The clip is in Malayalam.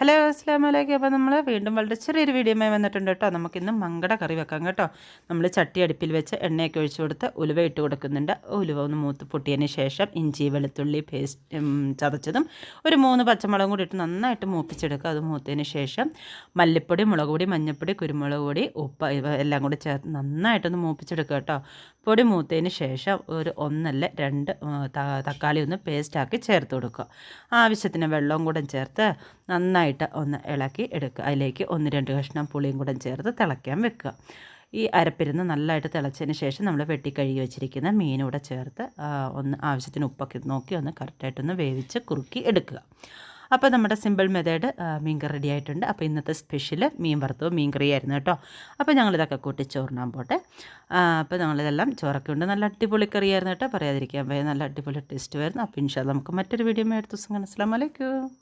ഹലോ അസ്ലാം വലൈക്കും അപ്പോൾ നമ്മൾ വീണ്ടും വളരെ ചെറിയൊരു വീഡിയോമായി വന്നിട്ടുണ്ട് കേട്ടോ. നമുക്കിന്ന് മങ്കട കറി വെക്കാം കേട്ടോ. നമ്മൾ ചട്ടി അടുപ്പിൽ വെച്ച് എണ്ണയൊക്കെ ഒഴിച്ചു കൊടുത്ത് ഉലുവ ഇട്ട് കൊടുക്കുന്നുണ്ട്. ഉലുവ ഒന്ന് മൂത്ത് പൊട്ടിയതിന് ശേഷം ഇഞ്ചി വെളുത്തുള്ളി പേസ്റ്റ് ചതച്ചതും ഒരു മൂന്ന് പച്ചമുളകും കൂടി ഇട്ട് നന്നായിട്ട് മൂപ്പിച്ചെടുക്കുക. അത് മൂത്തതിന് ശേഷം മല്ലിപ്പൊടി മുളക് പൊടി മഞ്ഞൾപ്പൊടി കുരുമുളക് പൊടി ഉപ്പ് ഇവ എല്ലാം കൂടി ചേർത്ത് നന്നായിട്ടൊന്ന് മൂപ്പിച്ചെടുക്കുക കേട്ടോ. പൊടി മൂത്തതിന് ശേഷം ഒരു ഒന്നല്ല രണ്ട് തക്കാളി ഒന്ന് പേസ്റ്റാക്കി ചേർത്ത് കൊടുക്കുക. ആവശ്യത്തിന് വെള്ളവും കൂടെ ചേർത്ത് നന്നായിട്ട് ഒന്ന് ഇളക്കി എടുക്കുക. അതിലേക്ക് ഒന്ന് രണ്ട് കഷ്ണം പുളിയും കൂടെ ചേർത്ത് തിളയ്ക്കാൻ വെക്കുക. ഈ അരപ്പിരുന്ന് നല്ലതായിട്ട് തിളച്ചതിന് ശേഷം നമ്മൾ വെട്ടി കഴുകി വെച്ചിരിക്കുന്ന മീനൂടെ ചേർത്ത് ഒന്ന് ആവശ്യത്തിന് ഉപ്പൊക്കെ നോക്കി ഒന്ന് കറക്റ്റായിട്ടൊന്ന് വേവിച്ച് കുറുക്കി എടുക്കുക. അപ്പോൾ നമ്മുടെ സിമ്പിൾ മെത്തേഡ് മീൻ കറി റെഡി ആയിട്ടുണ്ട്. അപ്പോൾ ഇന്നത്തെ സ്പെഷ്യൽ മീൻ വറുത്തത് മീൻ കറി ആയിരുന്നു കേട്ടോ. അപ്പോൾ ഞങ്ങളിതൊക്കെ കൂട്ടി ചോറിനാൻ പോട്ടെ. അപ്പോൾ ഞങ്ങളിതെല്ലാം ചോറൊക്കെ ഉണ്ട്. നല്ല അടിപൊളി കറിയായിരുന്നു കേട്ടോ. പറയാതിരിക്കാൻ പോയ നല്ല അടിപൊളി ടേസ്റ്റ് വരുന്നു അപ്പോൾ ഇൻഷാല്ല നമുക്ക് മറ്റൊരു വീഡിയോ എടുത്തു ദിവസം അസ്സാം വലൈക്കും